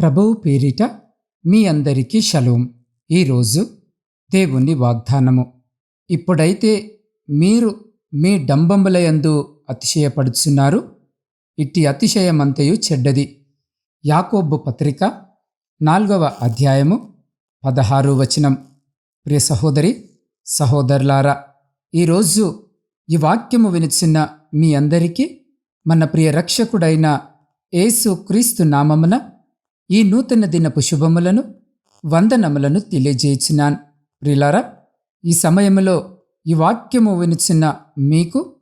ప్రభువు పేరిట మీ అందరికీ షలోం. ఈరోజు దేవుని వాగ్దానము. ఇప్పుడైతే మీరు మీ డంబములయందు అతిశయపడుచున్నారు. ఇట్టి అతిశయమంతయు చెడ్డది. యాకోబ్బు పత్రిక నాలుగవ అధ్యాయము పదహారు వచనం. ప్రియ సహోదరి సహోదరులారా ఈరోజు ఈ వాక్యము వినిచిన మీ అందరికీ మన ప్రియ రక్షకుడైన యేసు క్రీస్తు నామమున ఈ నూతన దినపు శుభములను వందనములను తెలియజేయుచున్నాను. ప్రిలారా ఈ సమయంలో ఈ వాక్యము వినిచిన మీకు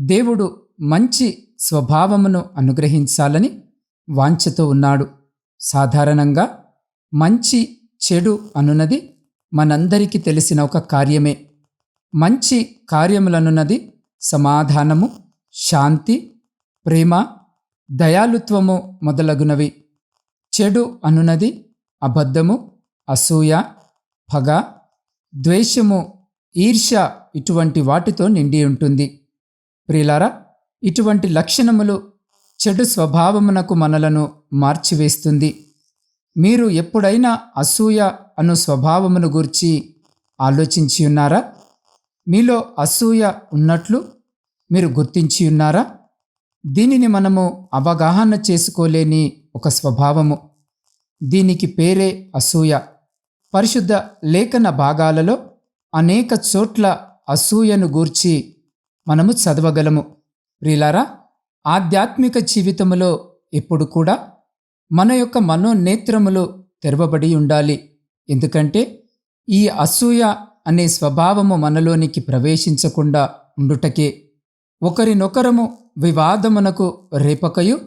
దేవుడు మంచి స్వభావమును అనుగ్రహించాలని వాంఛతో ఉన్నాడు. సాధారణంగా మంచి చెడు అనున్నది మనందరికీ తెలిసిన ఒక కార్యమే. మంచి కార్యములనున్నది సమాధానము శాంతి ప్రేమ దయాలుత్వము మొదలగునవి. చెడు అనున్నది అబద్ధము అసూయ పగ ద్వేషము ఈర్ష్య ఇటువంటి వాటితో నిండి ఉంటుంది. ప్రియులారా ఇటువంటి లక్షణములు చెడు స్వభావమునకు మనలను మార్చివేస్తుంది. మీరు ఎప్పుడైనా అసూయ అను స్వభావమును గురించి ఆలోచించి ఉన్నారా? మీలో అసూయ ఉన్నట్లు మీరు గుర్తించి ఉన్నారా? దీనిని మనము అవగాహన చేసుకోలేని ఒక స్వభావము. దీనికి పేరే అసూయ. పరిశుద్ధ లేఖన భాగాలలో అనేక చోట్ల అసూయను గూర్చి మనము చదవగలము. ప్రిలారా ఆధ్యాత్మిక జీవితములో ఎప్పుడు కూడా మన యొక్క మనోనేత్రములు తెరవబడి ఉండాలి. ఎందుకంటే ఈ అసూయ అనే స్వభావము మనలోనికి ప్రవేశించకుండా ఉండుటకే. ఒకరినొకరము వివాదమునకు రేపకయు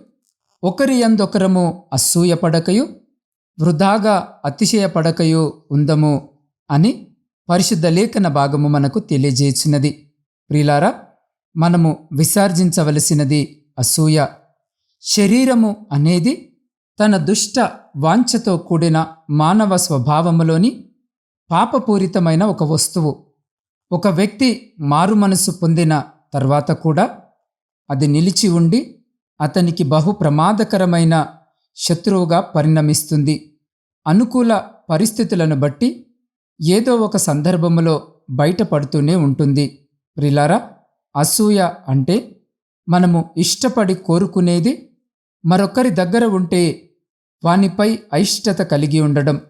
ఒకరి యందొకరము అసూయపడకయు వృధాగా అతిశయపడకయు ఉందము అని పరిశుద్ధ లేఖన భాగము మనకు తెలియజేసినది. ప్రిలారా మనము విసర్జించవలసినది అసూయ. శరీరము అనేది తన దుష్ట వాంఛతో కూడిన మానవ స్వభావములోని పాపపూరితమైన ఒక వస్తువు. ఒక వ్యక్తి మారు మనసు పొందిన తర్వాత కూడా అది నిలిచి ఉండి అతనికి బహు ప్రమాదకరమైన శత్రువుగా పరిణమిస్తుంది. అనుకూల పరిస్థితులను బట్టి ఏదో ఒక సందర్భములో బయటపడుతూనే ఉంటుంది. ప్రిలారా అసూయ అంటే మనము ఇష్టపడి కోరుకునేది మరొకరి దగ్గర ఉంటే వానిపై అయిష్టత కలిగి ఉండడం.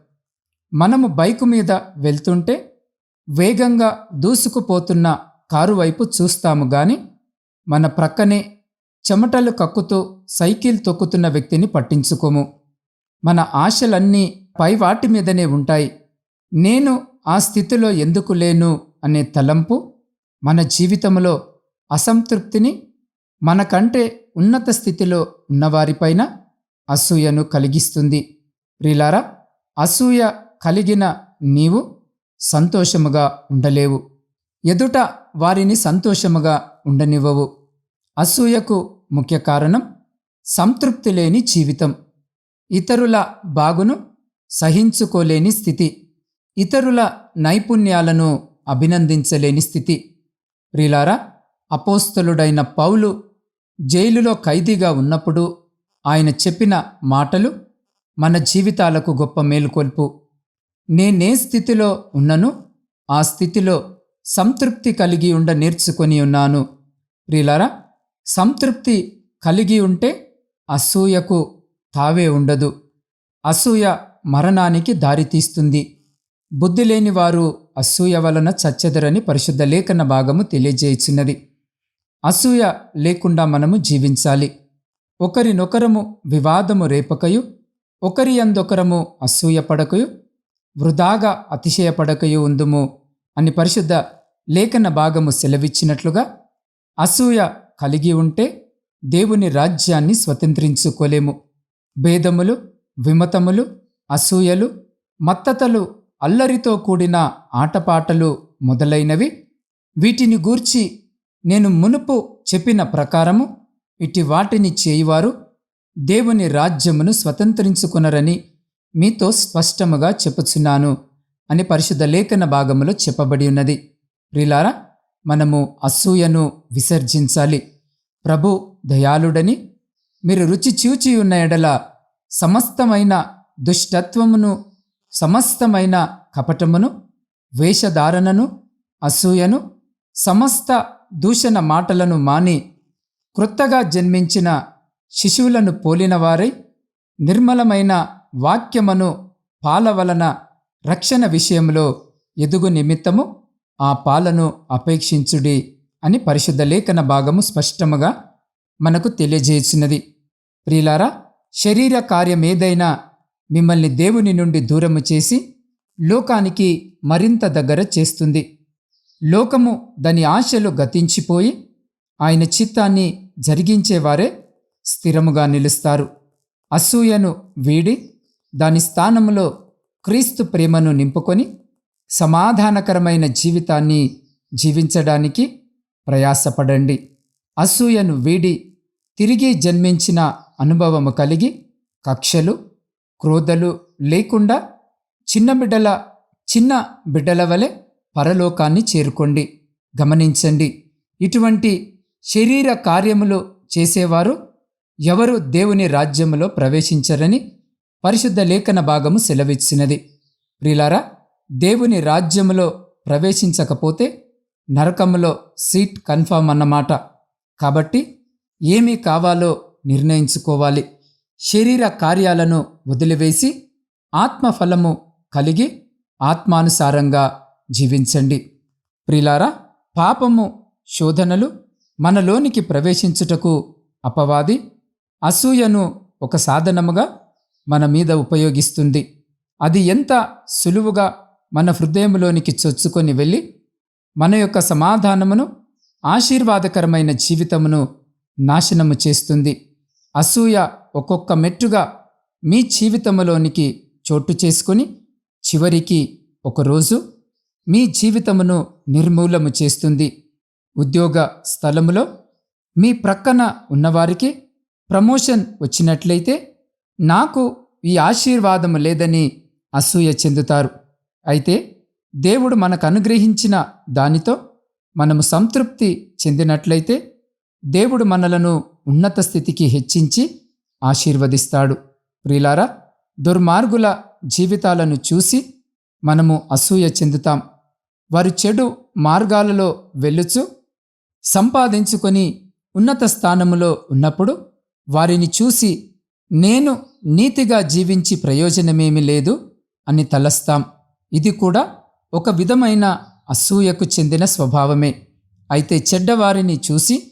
మనము బైకు మీద వెళ్తుంటే వేగంగా దూసుకుపోతున్న కారు వైపు చూస్తాము గాని మన ప్రక్కనే చెమటలు కక్కుతూ సైకిల్ తొక్కుతున్న వ్యక్తిని పట్టించుకోము. మన ఆశలన్నీ పై వాటి మీదనే ఉంటాయి. నేను ఆ స్థితిలో ఎందుకు లేను అనే తలంపు మన జీవితంలో అసంతృప్తిని మనకంటే ఉన్నత స్థితిలో ఉన్నవారిపైన అసూయను కలిగిస్తుంది. ప్రిలారా అసూయ కలిగిన నీవు సంతోషముగా ఉండలేవు. ఎదుట వారిని సంతోషముగా ఉండనివ్వవు. అసూయకు ముఖ్య కారణం సంతృప్తి లేని జీవితం. ఇతరుల బాగును సహించుకోలేని స్థితి. ఇతరుల నైపుణ్యాలను అభినందించలేని స్థితి. ప్రిలారా అపోస్తలుడైన పౌలు జైలులో ఖైదీగా ఉన్నప్పుడు ఆయన చెప్పిన మాటలు మన జీవితాలకు గొప్ప మేలుకొల్పు. నేనే స్థితిలో ఉన్నను ఆ స్థితిలో సంతృప్తి కలిగి ఉండ నేర్చుకొని ఉన్నాను. ప్రిలారా సంతృప్తి కలిగి ఉంటే అసూయకు తావే ఉండదు. అసూయ మరణానికి దారితీస్తుంది బుద్ధి లేని వారు అసూయ వలన చచ్చెదరని పరిశుద్ధ లేఖన భాగము తెలియజేయుచున్నది. అసూయ లేకుండా మనము జీవించాలి. ఒకరినొకరము వివాదము రేపకయు ఒకరి అందొకరము అసూయ పడకయు వృధాగా అతిశయపడకయు ఉందుము అని పరిశుద్ధ లేఖన భాగము సెలవిచ్చినట్లుగా అసూయ కలిగి ఉంటే దేవుని రాజ్యాన్ని స్వతంత్రించుకోలేము. భేదములు విమతములు అసూయలు మత్తతలు అల్లరితో కూడిన ఆటపాటలు మొదలైనవి. వీటిని గూర్చి నేను మునుపు చెప్పిన ప్రకారము ఇటు వాటిని చేయువారు దేవుని రాజ్యమును స్వతంత్రించుకునరని మీతో స్పష్టముగా చెప్పుచున్నాను అని పరిశుద్ధ లేఖన భాగములో చెప్పబడి ఉన్నది. ప్రిలారా మనము అసూయను విసర్జించాలి. ప్రభు దయాళుడని మీరు రుచి చూచి ఉన్న ఎడల సమస్తమైన దుష్టత్వమును సమస్తమైన కపటమును వేషధారణను అసూయను సమస్త దూషణ మాటలను మాని క్రొత్తగా జన్మించిన శిశువులను పోలినవారై నిర్మలమైన వాక్యమును పాలవలన రక్షణ విషయంలో ఎదుగు నిమిత్తము ఆ పాలను అపేక్షించుడి అని పరిశుద్ధ లేఖన భాగము స్పష్టముగా మనకు తెలియజేసినది. ప్రియులారా శరీర కార్యమేదైనా మిమ్మల్ని దేవుని నుండి దూరము చేసి లోకానికి మరింత దగ్గర చేస్తుంది. లోకము దాని ఆశలు గతించిపోయి ఆయన చిత్తాన్ని జరిగించేవారే స్థిరముగా నిలుస్తారు. అసూయను వీడి దాని స్థానములో క్రీస్తు ప్రేమను నింపుకొని సమాధానకరమైన జీవితాన్ని జీవించడానికి ప్రయాసపడండి. అసూయను వీడి తిరిగి జన్మించిన అనుభవము కలిగి కక్షలు క్రోధలు లేకుండా చిన్న బిడ్డల చిన్న బిడ్డల వలె పరలోకాన్ని చేరుకోండి. గమనించండి ఇటువంటి శరీర కార్యములు చేసేవారు ఎవరు దేవుని రాజ్యములో ప్రవేశించరని పరిశుద్ధ లేఖన భాగము సెలవిచ్చినది. ప్రిలారా దేవుని రాజ్యములో ప్రవేశించకపోతే నరకములో సీట్ కన్ఫామ్ అన్నమాట. కాబట్టి ఏమి కావాలో నిర్ణయించుకోవాలి. శరీర కార్యాలను వదిలివేసి ఆత్మఫలము కలిగి ఆత్మానుసారంగా జీవించండి. ప్రిలారా పాపము శోధనలు మనలోనికి ప్రవేశించుటకు అపవాది అసూయను ఒక సాధనముగా మన మీద ఉపయోగిస్తుంది. అది ఎంత సులువుగా మన హృదయంలోనికి చొచ్చుకొని వెళ్ళి మన యొక్క సమాధానమును ఆశీర్వాదకరమైన జీవితమును నాశనము చేస్తుంది. అసూయ ఒక్కొక్క మెట్టుగా మీ జీవితములోనికి చోటు చేసుకుని చివరికి ఒకరోజు మీ జీవితమును నిర్మూలము చేస్తుంది. ఉద్యోగ స్థలములో మీ ప్రక్కన ఉన్నవారికి ప్రమోషన్ వచ్చినట్లయితే నాకు ఈ ఆశీర్వాదము లేదని అసూయ చెందుతారు. అయితే దేవుడు మనకు అనుగ్రహించిన దానితో మనము సంతృప్తి చెందినట్లయితే దేవుడు మనలను ఉన్నత స్థితికి హెచ్చించి ఆశీర్వదిస్తాడు. ప్రిలారా దుర్మార్గుల జీవితాలను చూసి మనము అసూయ చెందుతాం. వారు చెడు మార్గాలలో వెళ్ళుచు సంపాదించుకొని ఉన్నత స్థానములో ఉన్నప్పుడు వారిని చూసి నేను నీతిగా జీవించి ప్రయోజనమేమీ లేదు అని తలస్తాం. ఇది కూడా ఒక విధమైన అసూయకు చెందిన స్వభావమే. అయితే చెడ్డవారిని చూసి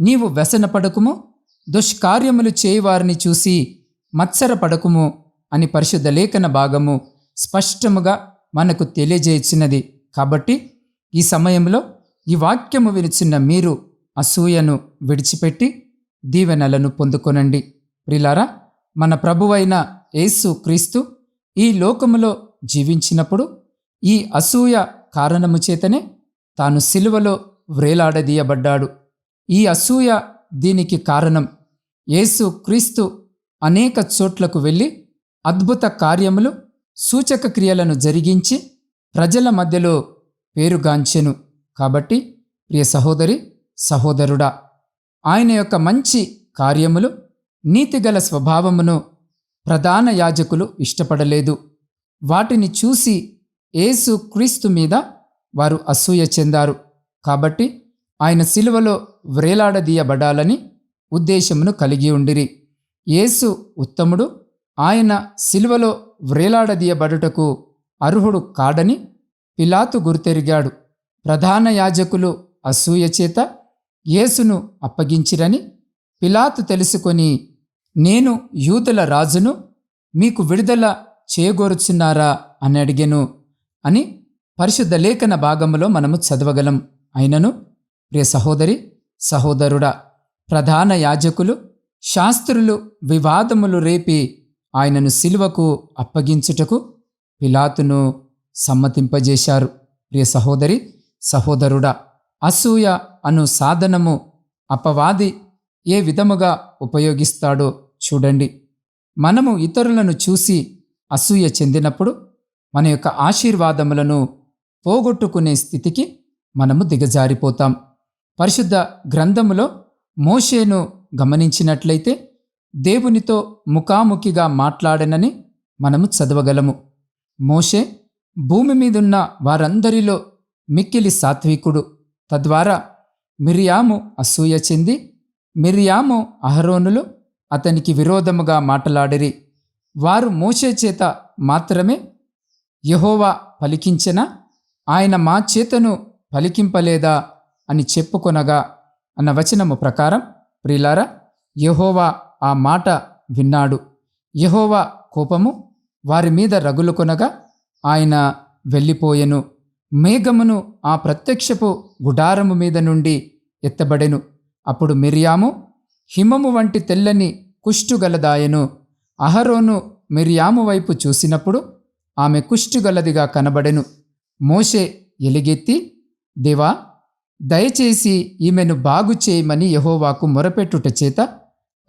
నీవు వ్యసనపడకుము దుష్కార్యములు చేయవారిని చూసి మత్సరపడకుము అని పరిశుద్ధ లేఖన భాగము స్పష్టముగా మనకు తెలియజేసినది కాబట్టి ఈ సమయంలో ఈ వాక్యము వినిచిన మీరు అసూయను విడిచిపెట్టి దీవెనలను పొందుకొనండి. ప్రిలారా మన ప్రభువైన యేసు క్రీస్తు ఈ లోకములో జీవించినప్పుడు ఈ అసూయ కారణము చేతనే తాను సిలువలో వ్రేలాడదీయబడ్డాడు. ఈ అసూయ దీనికి కారణం యేసు క్రీస్తు అనేక చోట్లకు వెళ్ళి అద్భుత కార్యములు సూచక క్రియలను జరిగించి ప్రజల మధ్యలో పేరుగాంచెను. కాబట్టి ప్రియ సహోదరి సహోదరుడా ఆయన యొక్క మంచి కార్యములు నీతిగల స్వభావమును ప్రధాన యాజకులు ఇష్టపడలేదు. వాటిని చూసి యేసు క్రీస్తు మీద వారు అసూయ చెందారు. కాబట్టి ఆయన సిలువలో వ్రేలాడదీయబడాలని ఉద్దేశమును కలిగి ఉండిరి. యేసు ఉత్తముడు ఆయన సిలువలో వ్రేలాడదీయబడుటకు అర్హుడు కాడని పిలాతు గుర్తెరిగాడు. ప్రధాన యాజకులు అసూయ చేత యేసును అప్పగించిరని పిలాతు తెలుసుకొని నేను యూదుల రాజును మీకు విడుదల చేయగోరుచున్నారా అని అడిగెను అని పరిశుద్ధ లేఖన భాగంలో మనము చదవగలం. అయినను ప్రియ సహోదరి సహోదరుడా ప్రధాన యాజకులు శాస్త్రులు వివాదములు రేపి ఆయనను సిలువకు అప్పగించుటకు పిలాతును సమ్మతింపజేశారు. ప్రియ సహోదరి సహోదరుడా అసూయ అను సాధనము అపవాది ఏ విధముగా ఉపయోగిస్తాడో చూడండి. మనము ఇతరులను చూసి అసూయ చెందినప్పుడు మన యొక్క ఆశీర్వాదములను పోగొట్టుకునే స్థితికి మనము దిగజారిపోతాం. పరిశుద్ధ గ్రంథములో మోషేను గమనించినట్లయితే దేవునితో ముఖాముఖిగా మాట్లాడనని మనము చదవగలము. మోషే భూమి మీదున్న వారందరిలో మిక్కిలి సాత్వికుడు. తద్వారా మిరియాము అసూయ చెంది మిరియాము అహరోనులు అతనికి విరోధముగా మాటలాడిరి. వారు మోషే చేత మాత్రమే యహోవా పలికించిన? ఆయన మా చేతను పలికింపలేదా? అని చెప్పుకొనగా అన్న వచనము ప్రకారం ప్రిలారా యహోవా ఆ మాట విన్నాడు. యహోవా కోపము వారి మీద రగులుకొనగా ఆయన వెళ్ళిపోయెను. మేఘమును ఆ ప్రత్యక్షపు గుడారము మీద నుండి ఎత్తబడెను. అప్పుడు మిరియాము హిమము వంటి తెల్లని కుష్టుగలదాయను. అహరోను మిరియాము వైపు చూసినప్పుడు ఆమె కుష్టుగలదిగా కనబడెను. మోషే ఎలిగెత్తి దేవా దయచేసి ఈమెను బాగు చేయమని యహోవాకు మొరపెట్టుట చేత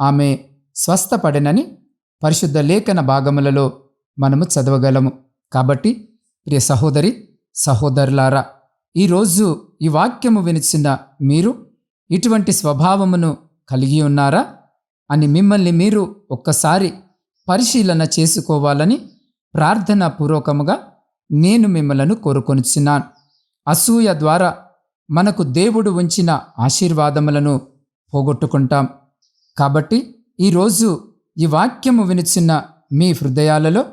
ఆమె స్వస్థపడనని పరిశుద్ధ లేఖన భాగములలో మనము చదవగలము. కాబట్టి ప్రియ సహోదరి సహోదరులారా ఈరోజు ఈ వాక్యము వినిచిన మీరు ఇటువంటి స్వభావమును కలిగి ఉన్నారా అని మిమ్మల్ని మీరు ఒక్కసారి పరిశీలన చేసుకోవాలని ప్రార్థన పూర్వకముగా నేను మిమ్మలను కోరుకొనిచున్నాను. అసూయ ద్వారా మనకు దేవుడు ఉంచిన ఆశీర్వాదములను పోగొట్టుకుంటాం. కాబట్టి ఈరోజు ఈ వాక్యము వినిచిన మీ హృదయాలలో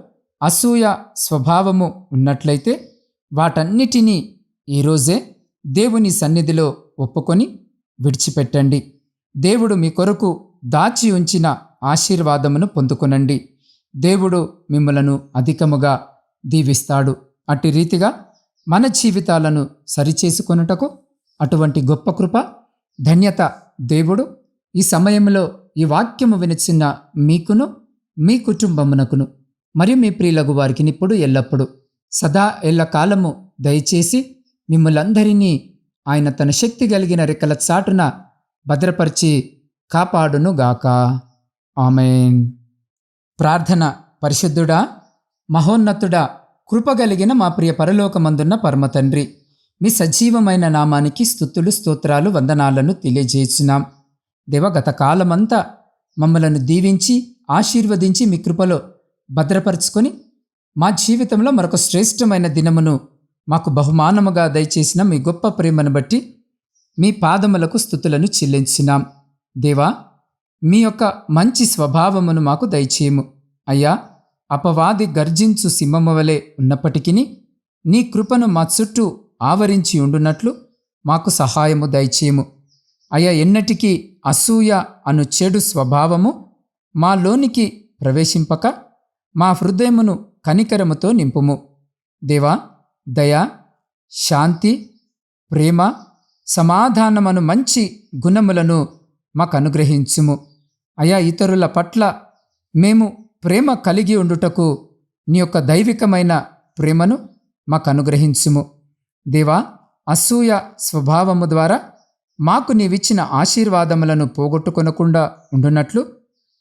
అసూయ స్వభావము ఉన్నట్లయితే వాటన్నిటినీ ఈరోజే దేవుని సన్నిధిలో ఒప్పుకొని విడిచిపెట్టండి. దేవుడు మీ కొరకు దాచి ఉంచిన ఆశీర్వాదమును పొందుకొనండి. దేవుడు మిమ్మలను అధికముగా దీవిస్తాడు. అట్టి రీతిగా మన జీవితాలను సరిచేసుకొనుటకు అటువంటి గొప్ప కృప ధన్యత దేవుడు ఈ సమయంలో ఈ వాక్యము వినిచిన మీకును మీ కుటుంబమునకును మరియు మీ ప్రియులగు వారికి ఇప్పుడు ఎల్లప్పుడు సదా ఎల్లకాలము దయచేసి మిమ్మలందరినీ ఆయన తన శక్తి కలిగిన రెక్కల చాటున భద్రపరిచి కాపాడును గాక ఆమెన్. ప్రార్థన పరిశుద్ధుడా మహోన్నతుడా కృపగలిగిన మా ప్రియ పరలోకమందున్న పరమతండ్రి మీ సజీవమైన నామానికి స్థుతులు స్తోత్రాలు వందనాలను తెలియజేసినాం దేవ గత కాలమంతా మమ్మలను దీవించి ఆశీర్వదించి మీ కృపలో భద్రపరుచుకొని మా జీవితంలో మరొక శ్రేష్టమైన దినమును మాకు బహుమానముగా దయచేసిన మీ గొప్ప ప్రేమను బట్టి మీ పాదములకు స్థుతులను చెల్లించినాం దేవా మీ యొక్క మంచి స్వభావమును మాకు దయచేయము. అయ్యా అపవాది గర్జించు సింహము వలె ఉన్నప్పటికీ నీ కృపను మా చుట్టూ ఆవరించి ఉండునట్లు మాకు సహాయము దయచేయము. అయా ఎన్నటికీ అసూయ అను చెడు స్వభావము మాలోనికి ప్రవేశింపక మా హృదయమును కనికరముతో నింపుము. దేవా దయ శాంతి ప్రేమ సమాధానమను మంచి గుణములను మాకు అనుగ్రహించుము అయా ఇతరుల పట్ల మేము ప్రేమ కలిగి ఉండుటకు నీ యొక్క దైవికమైన ప్రేమను మాకు అనుగ్రహించుము దేవా అసూయ స్వభావము ద్వారా మాకు నీవిచ్చిన ఆశీర్వాదములను పోగొట్టుకొనకుండా ఉండునట్లు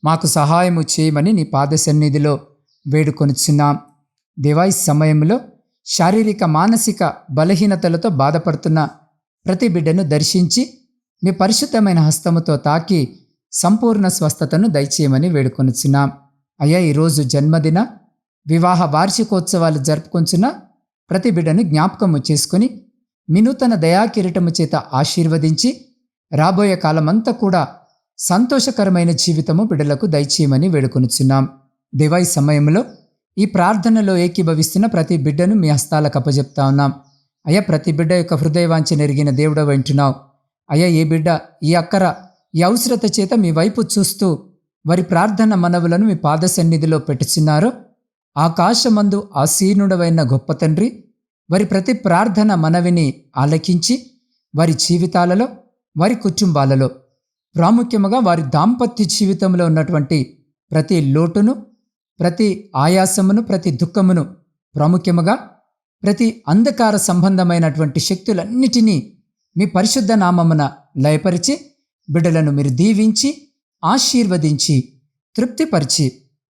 మాకు సహాయము చేయమని నీ పాద సన్నిధిలో వేడుకొనిచున్నాం. దేవా ఈ సమయంలో శారీరక మానసిక బలహీనతలతో బాధపడుతున్న ప్రతి బిడ్డను దర్శించి మీ పరిశుద్ధమైన హస్తముతో తాకి సంపూర్ణ స్వస్థతను దయచేయమని వేడుకొనిచున్నాం. అయ్యా ఈరోజు జన్మదిన వివాహ వార్షికోత్సవాలు జరుపుకొంచున్న ప్రతి బిడ్డను జ్ఞాపకము చేసుకుని వినూతన దయాకిరీటము చేత ఆశీర్వదించి రాబోయే కాలమంతా కూడా సంతోషకరమైన జీవితము బిడ్డలకు దయచేయమని వేడుకొనుచున్నాం. దివాయి సమయంలో ఈ ప్రార్థనలో ఏకీభవిస్తున్న ప్రతి బిడ్డను మీ హస్తాలకు అప్పజెప్తా ఉన్నాం. అయ్యా ప్రతి బిడ్డ యొక్క హృదయవాంఛ నెరిగిన దేవుడ వింటున్నావు అయ్యా ఏ బిడ్డ ఈ అక్కర ఈ అవసరత చేత మీ వైపు చూస్తూ వారి ప్రార్థన మనవులను మీ పాద సన్నిధిలో పెట్టుచున్నారో ఆకాశమందు ఆసీనుడవైన గొప్ప తండ్రి వారి ప్రతి ప్రార్థన మనవిని ఆలకించి వారి జీవితాలలో వారి కుటుంబాలలో ప్రాముఖ్యముగా వారి దాంపత్య జీవితంలో ఉన్నటువంటి ప్రతి లోటును ప్రతి ఆయాసమును ప్రతి దుఃఖమును ప్రాముఖ్యముగా ప్రతి అంధకార సంబంధమైనటువంటి శక్తులన్నిటినీ మీ పరిశుద్ధ నామమున లయపరిచి బిడ్డలను మీరు దీవించి ఆశీర్వదించి తృప్తిపరిచి